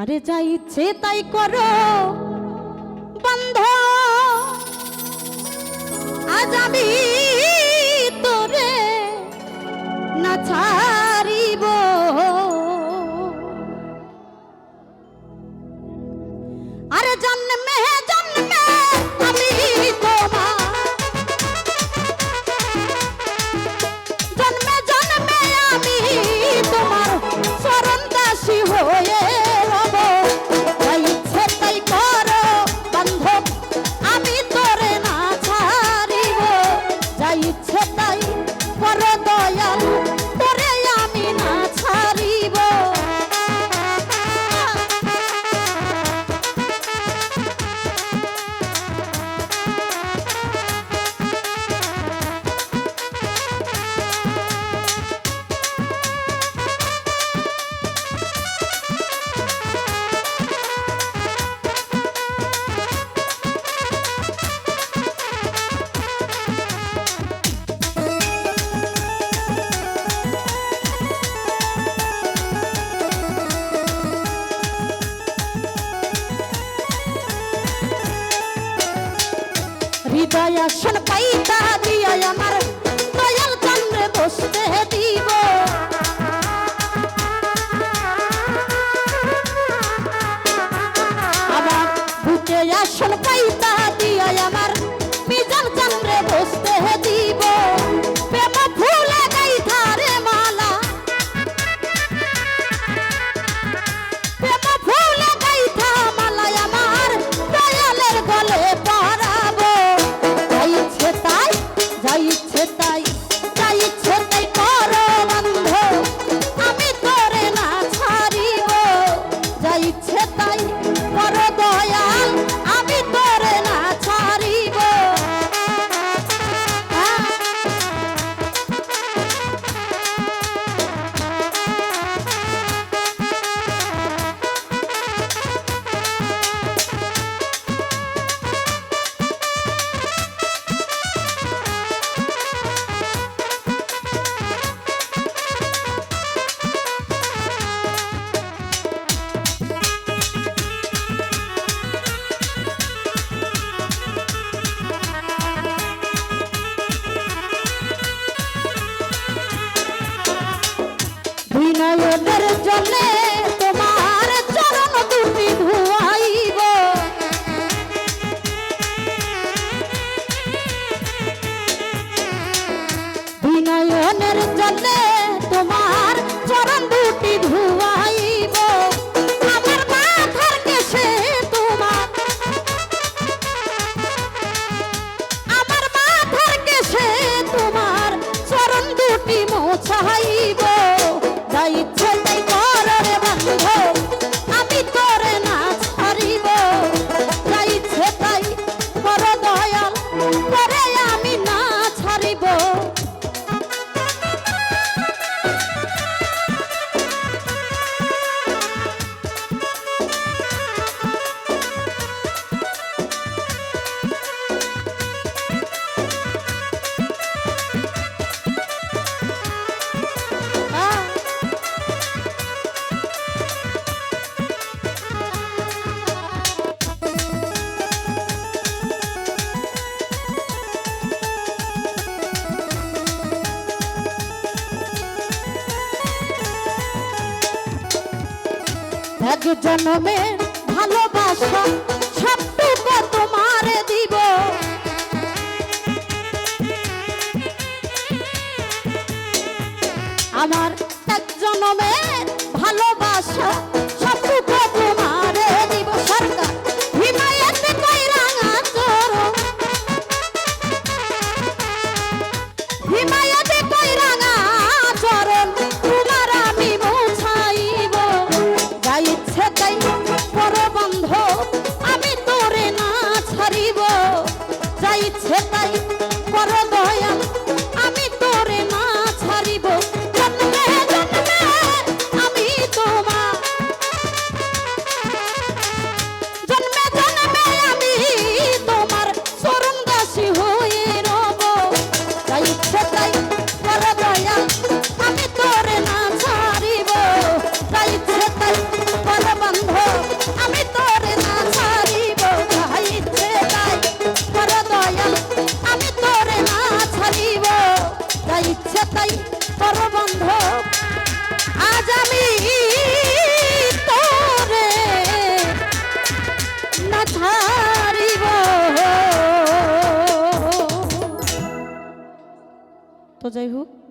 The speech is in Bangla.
আরে যা ইচ্ছে তাই করো। বন্ধ। আজ আমি retai বিদায় আসন পাইতা দিয়া আমার দয়াল চন্দ্রে বসতে দিব। আমার বুকে আসন পাইতা দিয়া আমার নয়নের জলে তোমার চরণ দুটি ধুয়াইব। বিনয়নের জলে তোমার চরণ এক জন্মের ভালোবাসা সবটুকু তোমার দিব। আমার এক জন্মের ভালোবাসা যাই পর ছাড়িব। যাইছে তাই পর যাই হোক।